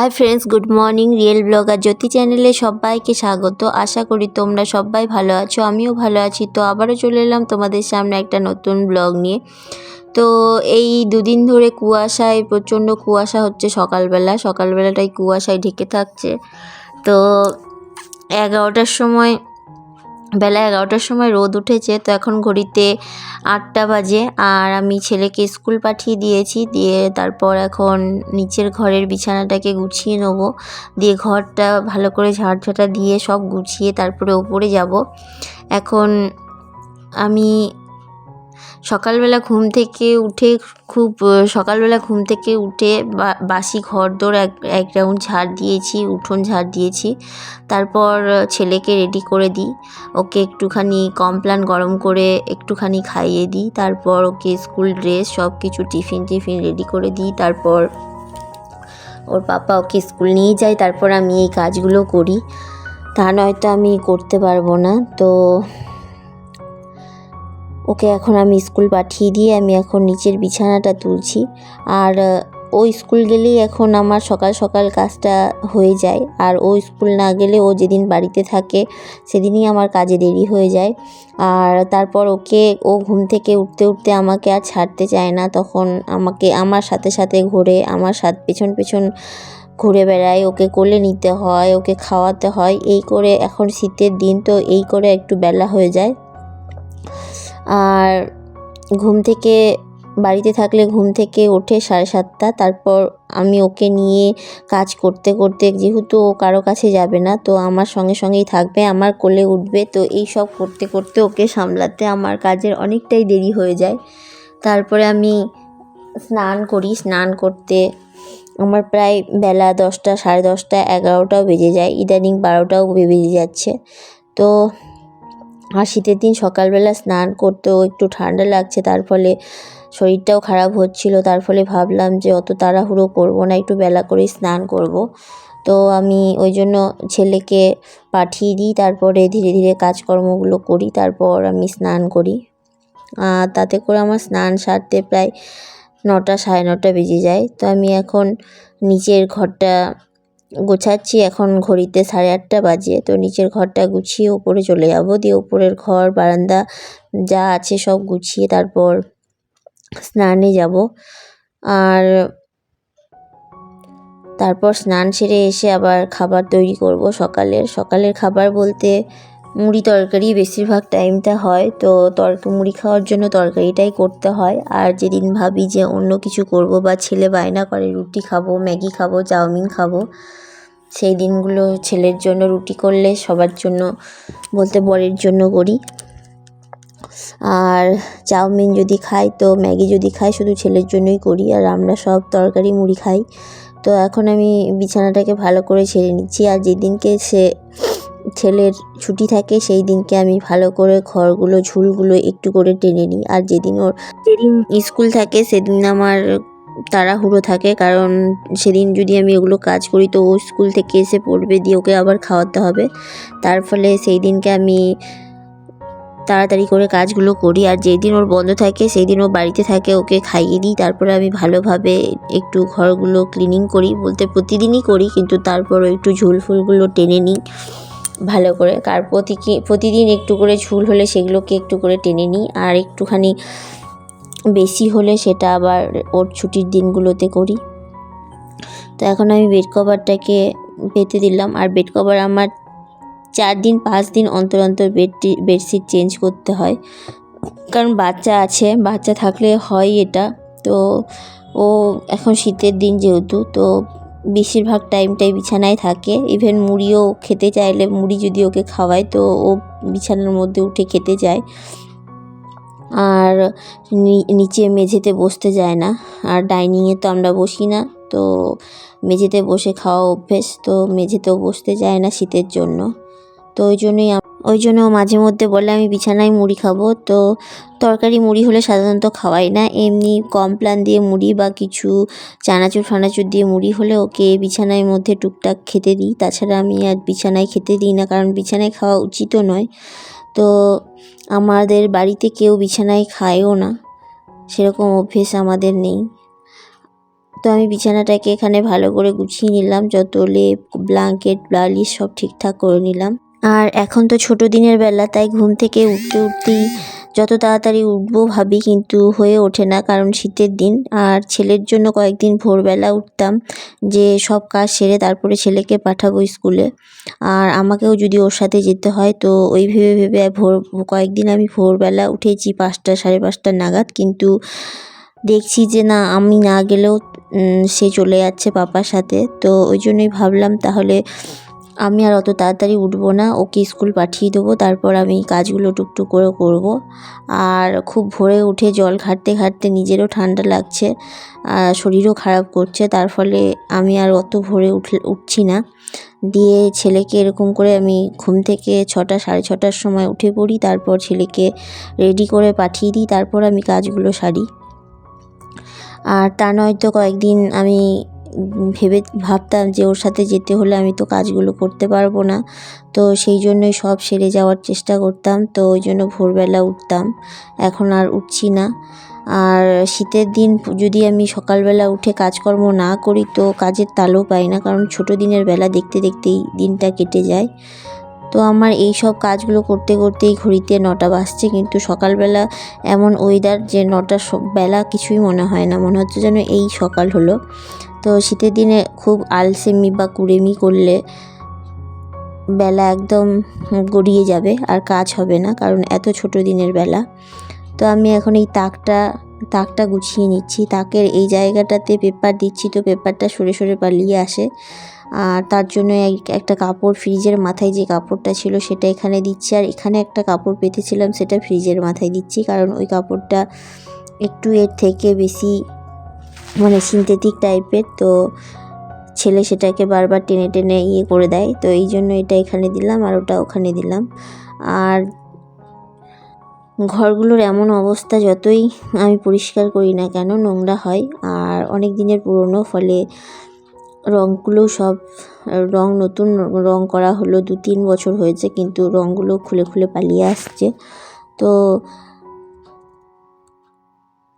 Hi friends good morning real blogger Jyoti চ্যানেলে সবাইকে স্বাগত। আশা করি তোমরা সবাই ভালো আছো, আমিও ভালো আছি। তো আবারও চলে এলাম তোমাদের সামনে একটা নতুন ব্লগ নিয়ে। তো এই দুদিন ধরে কুয়াশায়, প্রচণ্ড কুয়াশা হচ্ছে সকালবেলা। সকালবেলাটাই কুয়াশায় ঢেকে থাকছে। তো এগারোটার সময় বেলা এগারোটার সময় রোদ উঠেছে, তো এখন ঘড়িতে আটটা বাজে আর আমি ছেলেকে স্কুল পাঠিয়ে দিয়েছি, দিয়ে তারপর এখন নিচের ঘরের বিছানাটাকে গুছিয়ে নেব। দিয়ে ঘরটা ভালো করে ঝাড়ঝাটা দিয়ে সব গুছিয়ে তারপরে ওপরে যাব। এখন আমি সকালবেলা ঘুম থেকে উঠে খুব সকালবেলা ঘুম থেকে উঠে বা, বাসি ঘর দোর এক এক রাউন্ড ঝাড় দিয়েছি, উঠোন ঝাড় দিয়েছি। তারপর ছেলেকে রেডি করে দিই। ওকে একটুখানি কমপ্লান গরম করে একটুখানি খাইয়ে দিই। তারপর ওকে স্কুল ড্রেস সব কিছু টিফিন টিফিন রেডি করে দিই। তারপর ওর পাপা ওকে স্কুল নিয়ে যায়। তারপর আমি এই কাজগুলো করি। তা নয়তো আমি করতে পারব না। তো ওকে এখন আমি স্কুল পাঠিয়ে দিয়ে আমি এখন নিচের বিছানাটা তুলছি। আর ও স্কুল গেলেই এখন আমার সকাল সকাল কাজটা হয়ে যায়। আর ও স্কুল না গেলে ও যেদিন বাড়িতে থাকে সেদিনই আমার কাজে দেরি হয়ে যায়। আর তারপর ওকে, ও ঘুম থেকে উঠতে উঠতে আমাকে আর ছাড়তে চায় না। তখন আমাকে, আমার সাথে সাথে ঘোরে, আমার সাথ, পেছন পেছন ঘুরে বেড়ায়। ওকে কোলে নিতে হয়, ওকে খাওয়াতে হয়। এই করে এখন শীতের দিন তো এই করে একটু বেলা হয়ে যায়। আর ঘুম থেকে বাড়িতে থাকলে ঘুম থেকে ওঠে সাড়ে সাতটা, তারপর আমি ওকে নিয়ে কাজ করতে করতে, যেহেতু ও কারও কাছে যাবে না, তো আমার সঙ্গে সঙ্গেই থাকবে, আমার কোলে উঠবে, তো এই সব করতে করতে ওকে সামলাতে আমার কাজের অনেকটাই দেরি হয়ে যায়। তারপরে আমি স্নান করি, স্নান করতে আমার প্রায় বেলা দশটা, সাড়ে দশটা, এগারোটাও বেজে যায়, ইদানিং বারোটাও বেজে যাচ্ছে। তো আর শীতের দিন সকালবেলা স্নান করতেও একটু ঠান্ডা লাগছে, তার ফলে শরীরটাও খারাপ হচ্ছিল। তার ফলে ভাবলাম যে অত তাড়াহুড়ো করব না, একটু বেলা করেই স্নান করব। তো আমি ওই জন্য ছেলেকে পাঠিয়ে দিই, তারপরে ধীরে ধীরে কাজকর্মগুলো করি, তারপর আমি স্নান করি। তাতে করে আমার স্নান সারতে প্রায় নটা সাড়ে নটা বেজে যায়। তো আমি এখন নিচের ঘরটা গোছাচ্ছি, এখন ঘড়িতে সাড়ে আটটা বাজে তো নিচের ঘরটা গুছিয়ে ওপরে চলে যাব। দিয়ে ওপরের ঘর, বারান্দা যা আছে সব গুছিয়ে তারপর স্নানে যাব। আর তারপর স্নান সেরে এসে আবার খাবার তৈরি করব সকালের। সকালের খাবার বলতে মুড়ি তরকারি বেশিরভাগ টাইমটা হয়, তো তরকা, মুড়ি খাওয়ার জন্য তরকারিটাই করতে হয়। আর যেদিন ভাবি যে অন্য কিছু করব বা ছেলে বায়না করে, রুটি খাব, ম্যাগি খাব, চাউমিন খাব, সেই দিনগুলো ছেলের জন্য রুটি করলে সবার জন্য, বলতে বরের জন্য করি। আর চাউমিন যদি খাই, তো ম্যাগি যদি খাই, শুধু ছেলের জন্যই করি। আর আমরা সব তরকারি, মুড়ি খাই। তো এখন আমি বিছানাটাকে ভালো করে ছেড়ে নিচ্ছি। আর যেদিনকে সে ছেলের ছুটি থাকে, সেই দিনকে আমি ভালো করে ঘরগুলো, ঝুলগুলো একটু করে টেনে নিই। আর যেদিন ওর, যেদিন স্কুল থাকে, সেদিন আমার তাড়াহুড়ো থাকে। কারণ সেদিন যদি আমি ওগুলো কাজ করি, তো ও স্কুল থেকে এসে পড়বে, দিয়ে ওকে আবার খাওয়াতে হবে। তার ফলে সেই দিনকে আমি তাড়াতাড়ি করে কাজগুলো করি। আর যেদিন ওর বন্ধ থাকে সেই দিন ও বাড়িতে থাকে, ওকে খাইয়ে দিই। তারপরে আমি ভালোভাবে একটু ঘরগুলো ক্লিনিং করি। বলতে প্রতিদিনই করি, কিন্তু তারপরও একটু ঝুল ফুলগুলো টেনে নিই। ভালো করে। কার প্রতি প্রতিদিন একটু করে ঝুল হলে সেগুলোকে একটু করে টেনে নিই। আর একটুখানি বেশি হলে সেটা আবার ওর ছুটির দিনগুলোতে করি। তো এখন আমি বেড কভারটাকে পেতে দিলাম। আর বেড কভার আমার চার দিন, পাঁচ দিন অন্তর অন্তর বেডটি বেডশিট চেঞ্জ করতে হয়। কারণ বাচ্চা আছে, বাচ্চা থাকলে হয় এটা। তো ও এখন শীতের দিন যেহেতু, তো বেশিরভাগ টাইমটাই বিছানায় থাকে। ইভেন মুড়িও খেতে চাইলে মুড়ি যদি ওকে খাওয়ায়, তো ও বিছানার মধ্যে উঠে খেতে যায়। আর নিচে মেঝেতে বসতে যায় না। আর ডাইনিংয়ে তো আমরা বসি না, তো মেঝেতে বসে খাওয়া অভ্যেস, তো মেঝেতেও বসতে যায় না শীতের জন্য। তো ওই জন্যই ওই জন্য মাঝে মধ্যে বলে, আমি বিছানায় মুড়ি খাব। তো তরকারি মুড়ি হলে সাধারণত খাওয়াই না। এমনি কম প্লান দিয়ে মুড়ি বা কিছু চানাচুর ফানাচুর দিয়ে মুড়ি হলে ওকে বিছানায় মধ্যে টুকটাক খেতে দিই। তাছাড়া আমি আর বিছানায় খেতে দিই না, কারণ বিছানায় খাওয়া উচিতও নয়। তো আমাদের বাড়িতে কেউ বিছানায় খায়ও না, সেরকম অভ্যেস আমাদের নেই। তো আমি বিছানাটাকে এখানে ভালো করে গুছিয়ে নিলাম, যত লেপ ব্ল্যাঙ্কেট বালিশ সব ঠিকঠাক করে নিলাম। আর এখন তো ছোট দিনের বেলা, তাই ঘুম থেকে উঠতে উঠতেই যত তাড়াতাড়ি উঠবো ভাবি কিন্তু হয়ে ওঠে না কারণ শীতের দিন। আর ছেলের জন্য কয়েকদিন ভোরবেলা উঠতাম যে সব কাজ সেরে তারপরে ছেলেকে পাঠাবো স্কুলে। আর আমাকেও যদি ওর সাথে যেতে হয় তো ওই ভেবে ভেবে ভোর, কয়েকদিন আমি ভোরবেলা উঠেছি পাঁচটা সাড়ে পাঁচটা নাগাদ কিন্তু দেখছি যে না, আমি না গেলেও সে চলে যাচ্ছে পাপার সাথে। তো ওই জন্যই ভাবলাম তাহলে আমি আর অত তাড়াতাড়ি উঠবো না, ওকে স্কুল পাঠিয়ে দেবো, তারপর আমি কাজগুলো টুকটুক করে করব। আর খুব ভোরে উঠে জল ঘাঁটতে ঘাঁটতে নিজেরও ঠান্ডা লাগছে আর শরীরও খারাপ করছে, তার ফলে আমি আর অত ভোরে উঠে উঠছি না। দিয়ে ছেলেকে এরকম করে আমি ঘুম থেকে ছটা, সাড়ে ছটার সময় উঠে পড়ি, তারপর ছেলেকে রেডি করে পাঠিয়ে দিই, তারপর আমি কাজগুলো সারি। আর তা নয়তো কয়েকদিন আমি ভেবে ভাবতাম যে ওর সাথে যেতে হলে আমি তো কাজগুলো করতে পারব না। তো সেই জন্যই সব সেরে যাওয়ার চেষ্টা করতাম। তো ওই জন্য ভোরবেলা উঠতাম। এখন আর উঠছি না। আর শীতের দিন যদি আমি সকালবেলা উঠে কাজকর্ম না করি, তো কাজের তালও পাই না। কারণ ছোটো দিনের বেলা দেখতে দেখতেই দিনটা কেটে যায়। তো আমার এই সব কাজগুলো করতে করতেই ঘড়িতে নটা বাজছে। কিন্তু সকালবেলা এমন ওয়েদার যে নটা বেলা কিছুই মনে হয় না। মনে হচ্ছে যেন এই সকাল হলো। তো শীতের দিনে খুব আলসেমি বা কুড়েমি করলে বেলা একদম গড়িয়ে যাবে আর কাজ হবে না, কারণ এত ছোট দিনের বেলা। তো আমি এখন এই তাকটা তাকটা গুছিয়ে নিচ্ছি। তাকের এই জায়গাটাতে পেপার দিচ্ছি তো পেপারটা সরে সরে পালিয়ে আসে। আর তার জন্য একটা কাপড় ফ্রিজের মাথায় যে কাপড়টা ছিল সেটা এখানে দিচ্ছি। আর এখানে একটা কাপড় পেতেছিলাম সেটা ফ্রিজের মাথায় দিচ্ছি, কারণ ওই কাপড়টা একটু এর থেকে বেশি মানে সিনথেটিক টাইপের তো ছেলে সেটাকে বারবার টেনে টেনে ইয়ে করে দেয়, তো এই জন্য এটা এখানে দিলাম আর ওটা ওখানে দিলাম। আর ঘরগুলোর এমন অবস্থা যতই আমি পরিষ্কার করি না কেন, নোংরা হয়। আর অনেক দিনের পুরনো, ফলে রঙগুলো সব, রং নতুন রং করা হলো দু তিন বছর হয়েছে, কিন্তু রঙগুলো খুলে খুলে পালিয়ে আসছে। তো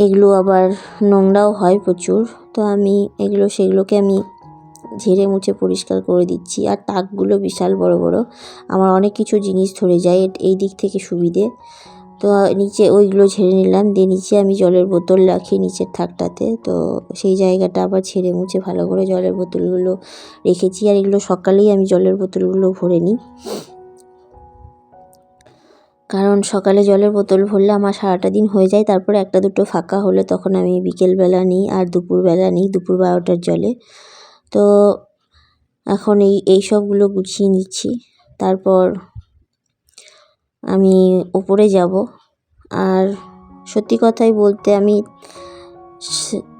এগুলো আবার নোংরাও হয় প্রচুর। তো আমি এগুলো, সেগুলোকে আমি ঝেড়ে মুছে পরিষ্কার করে দিচ্ছি। আর তাকগুলো বিশাল বড় বড়। আমার অনেক কিছু জিনিস ধরে যায় এই দিক থেকে সুবিধে। তো নিচে ওইগুলো ঝেড়ে নিলাম। দিয়ে নিচে আমি জলের বোতল রাখি নিচের থাকটাতে। তো সেই জায়গাটা আবার ছেড়ে মুছে ভালো করে জলের বোতলগুলো রেখেছি। আর এগুলো সকালেই আমি জলের বোতলগুলো ভরে নিই। কারণ সকালে জলের বোতল ভরলে আমার সারাটা দিন হয়ে যায়, তারপরে একটা দুটো ফাঁকা হলে তখন আমি বিকেলবেলা নিই আর দুপুরবেলা নিই, দুপুর বারোটার জলে। তো এখন এই এই সবগুলো গুছিয়ে নিচ্ছি। তারপর আমি ওপরে যাব। আর সত্যি কথাই বলতে আমি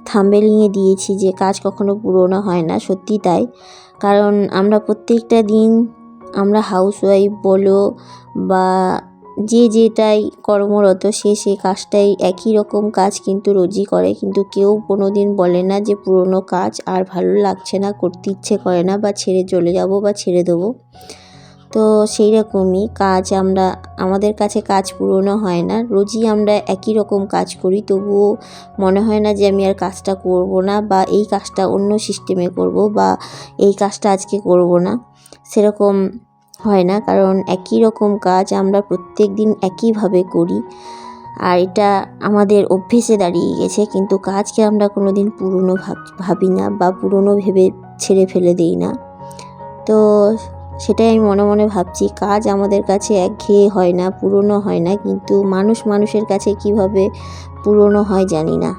থাম্বেলিংয়ে দিয়েছি যে কাজ কখনো পুরোনো হয় না, সত্যি তাই। কারণ আমরা প্রত্যেকটা দিন আমরা হাউসওয়াইফ বলো বা যে যেটাই কর্মরত, সে সে কাজটাই একই রকম কাজ কিন্তু রোজই করে। কিন্তু কেউ কোনো দিন বলে না যে পুরনো কাজ আর ভালো লাগছে না, করতে ইচ্ছে করে না বা ছেড়ে চলে যাব বা ছেড়ে দেবো। তো সেই রকমই কাজ আমরা, আমাদের কাছে কাজ পুরনো হয় না, রোজই আমরা একই রকম কাজ করি। তবুও মনে হয় না যে আমি আর কাজটা করব না বা এই কাজটা অন্য সিস্টেমে করব বা এই কাজটা আজকে করব না। সেরকম হয় না, কারণ একই রকম কাজ আমরা প্রত্যেক দিন একইভাবে করি। আর এটা আমাদের অভ্যেসে দাঁড়িয়ে গেছে, কিন্তু কাজকে আমরা কোনো দিন পুরনো ভাবি না বা পুরনো ভেবে ছেড়ে ফেলে দিই না। তো সেটাই আমি মনে মনে ভাবছি, কাজ আমাদের কাছে একঘেয়ে হয় না, পুরনো হয় না, কিন্তু মানুষ মানুষের কাছে কীভাবে পুরনো হয় জানি না।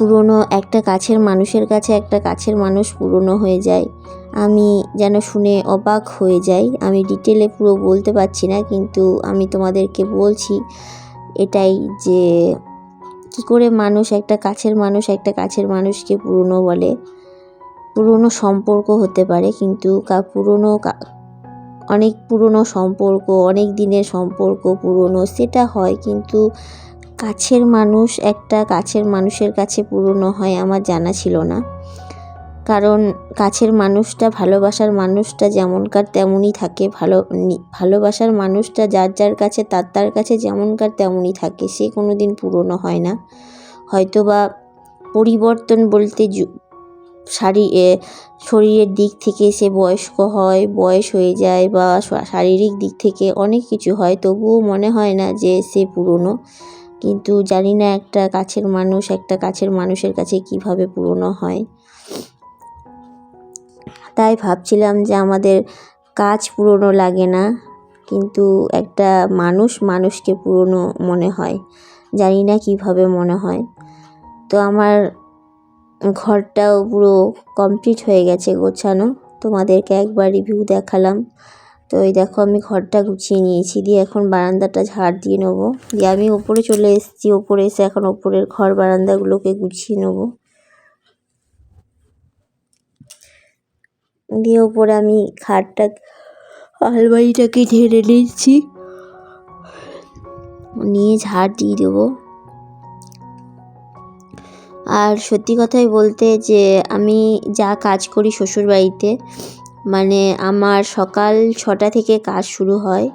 পুরনো একটা কাছের মানুষের কাছে একটা কাছের মানুষ পুরনো হয়ে যায়। আমি যেন শুনে অবাক হয়ে যাই। আমি ডিটেলে পুরো বলতে পারছি না, কিন্তু আমি তোমাদেরকে বলছি এটাই যে কী করে মানুষ একটা কাছের মানুষ একটা কাছের মানুষকে পুরনো বলে। পুরনো সম্পর্ক হতে পারে, কিন্তু কা পুরনো অনেক পুরনো সম্পর্ক, অনেক দিনের সম্পর্ক পুরনো, সেটা হয়, কিন্তু কাছের মানুষ, একটা কাছের মানুষের কাছে পুরনো হয় আমার জানা ছিল না। কারণ কাছের মানুষটা, ভালোবাসার মানুষটা যেমনকার তেমনই থাকে। ভালো ভালোবাসার মানুষটা যার যার কাছে, তার তার কাছে যেমনকার তেমনই থাকে। সে কোনো দিন পুরনো হয় না। হয়তো বা পরিবর্তন বলতে শারী শরীরের দিক থেকে সে বয়স্ক হয়, বয়স হয়ে যায় বা শারীরিক দিক থেকে অনেক কিছু হয়। তবুও মনে হয় না যে সে পুরনো। কিন্তু জানি না একটা কাছের মানুষ, একটা কাছের মানুষের কাছে কীভাবে পুরনো হয়। তাই ভাবছিলাম যে আমাদের কাজ পুরনো লাগে না, কিন্তু একটা মানুষ মানুষকে পুরনো মনে হয়। জানি না কীভাবে মনে হয়। তো আমার ঘরটাও পুরো কমপ্লিট হয়ে গেছে গোছানো। তোমাদেরকে একবার রিভিউ দেখালাম। তো এই দেখো আমি ঘরটা গুছিয়ে নিয়েছি, দিয়ে এখন বারান্দাটা ঝাড় দিয়ে নেব। দিয়ে আমি ওপরে চলে এসেছি, ওপরে এসে এখন ওপরের ঘর বারান্দাগুলোকে গুছিয়ে নেব। দিয়ে ওপরে আমি খাটটা, আলমারিটাকে ঝেড়ে নিচ্ছি নিয়ে ঝাড় দিয়ে দেবো। আর সত্যি কথাই বলতে যে আমি যা কাজ করি শ্বশুরবাড়িতে মানে আমার সকাল ছটা থেকে কাজ শুরু হয়।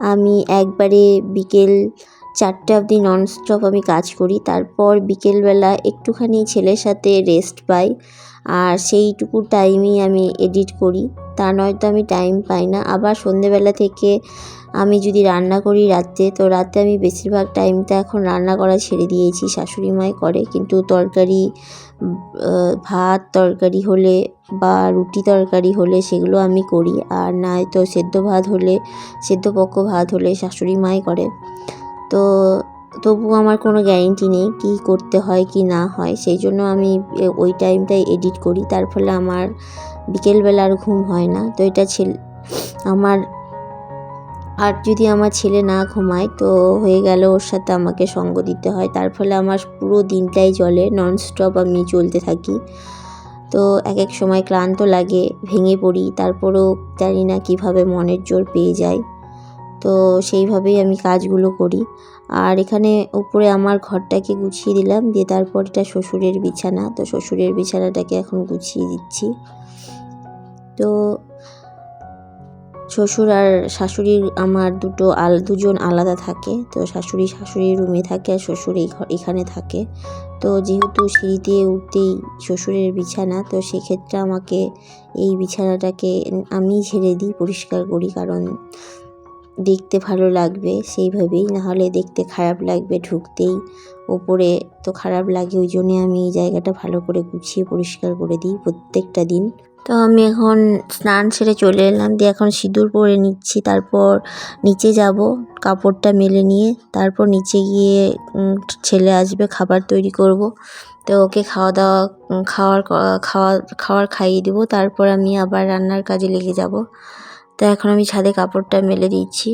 আমি একবারে বিকেল চারটে অবধি ননস্টপ আমি কাজ করি। তারপর বিকেলবেলা একটুখানি ছেলের সাথে রেস্ট পাই। আর সেইটুকু টাইমেই আমি এডিট করি। তা নয়তো আমি টাইম পাই না। আবার সন্ধেবেলা থেকে আমি যদি রান্না করি রাত্রে তো রাতে আমি বেশিরভাগ টাইমটা এখন রান্না করা ছেড়ে দিয়েছি। শাশুড়ি মাই করে, কিন্তু তরকারি ভাত তরকারি হলে বা রুটি তরকারি হলে সেগুলো আমি করি। আর নয়তো সেদ্ধ ভাত হলে, সেদ্ধ পক্ক ভাত হলে শাশুড়ি মাই করে। তো তবু আমার কোনো গ্যারেন্টি নেই কী করতে হয় কি না হয়, সেই জন্য আমি ওই টাইমটাই এডিট করি। তার ফলে আমার বিকেলবেলা আর ঘুম হয় না, তো এটা ছেলে আমার, আর যদি আমার ছেলে না ঘুমায়, তো হয়ে গেল ওর সাথে আমাকে সঙ্গ দিতে হয়। তার ফলে আমার পুরো দিনটাই চলে ননস্টপ আমি চলতে থাকি। তো এক এক সময় ক্লান্ত লাগে, ভেঙে পড়ি, তারপরেও জানি না কীভাবে মনের জোর পেয়ে যায়। তো সেইভাবেই আমি কাজগুলো করি। আর এখানে উপরে আমার ঘরটাকে গুছিয়ে দিলাম, দিয়ে তারপর এটা শ্বশুরের বিছানা, তো শ্বশুরের বিছানাটাকে এখন গুছিয়ে দিচ্ছি। তো শ্বশুর আর শাশুড়ির আমার দুটো আল, দুজন আলাদা থাকে। তো শাশুড়ি শাশুড়ির রুমে থাকে আর শ্বশুর এখানে থাকে। তো যেহেতু সিঁড়ি দিয়ে উঠতেই শ্বশুরের বিছানা, তো সেক্ষেত্রে আমাকে এই বিছানাটাকে আমি ঝেড়ে দিই, পরিষ্কার করি। কারণ দেখতে ভালো লাগবে সেইভাবেই, নাহলে দেখতে খারাপ লাগবে ঢুকতেই। ওপরে তো খারাপ লাগে, ওই জন্যে আমি এই জায়গাটা ভালো করে গুছিয়ে পরিষ্কার করে দিই প্রত্যেকটা দিন। তো আমি এখন স্নান সেরে চলে এলাম, দিয়ে এখন সিঁদুর পরে নিচ্ছি, তারপর নিচে যাব, কাপড়টা মেলে নিয়ে, তারপর নিচে গিয়ে ছেলে আসবে খাবার তৈরি করব। তো ওকে খাওয়া দাওয়া খাওয়ার খাওয়া, খাওয়ার খাইয়ে দেবো, তারপর আমি আবার রান্নার কাজে লেগে যাব। তো এখন আমি ছাদে কাপড়টা মেলে দিচ্ছি।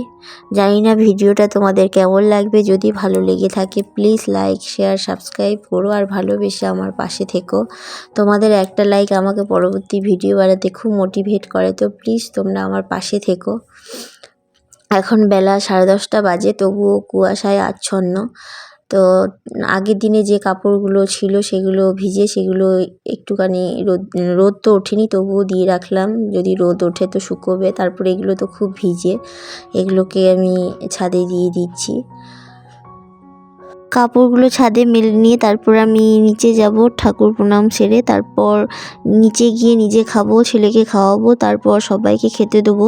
জানি না ভিডিওটা তোমাদের কেমন লাগবে, যদি ভালো লেগে থাকে প্লিজ লাইক শেয়ার সাবস্ক্রাইব করো আর ভালোবেসে আমার পাশে থেকো। তোমাদের একটা লাইক আমাকে পরবর্তী ভিডিও বানাতে খুব মোটিভেট করে, তো প্লিজ তোমরা আমার পাশে থেকো। এখন বেলা সাড়ে দশটা বাজে, তবুও কুয়াশায় আচ্ছন্ন। তো আগের দিনে যে কাপড়গুলো ছিল সেগুলো ভিজে সেগুলো একটুখানি রোদ রোদ তো ওঠেনি তবুও দিয়ে রাখলাম। যদি রোদ ওঠে তো শুকোবে। তারপরে এগুলো তো খুব ভিজে। এগুলোকে আমি ছাদে দিয়ে দিচ্ছি। কাপড়গুলো ছাদে মেলে নিয়ে তারপর আমি নিচে যাব ঠাকুর প্রণাম সেরে, তারপর নিচে গিয়ে নিজে খাব, ছেলেকে খাওয়াবো, তারপর সবাইকে খেতে দেবো।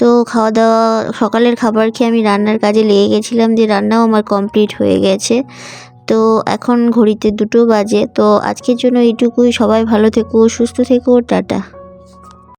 তো খাওয়া দাওয়া, সকালের খাবার খেয়ে আমি রান্নার কাজে লেগে গেছিলাম যে রান্নাও আমার কমপ্লিট হয়ে গেছে। তো এখন ঘড়িতে দুটো বাজে, তো আজকের জন্য এইটুকুই। সবাই ভালো থেকো, সুস্থ থেকো, টাটা।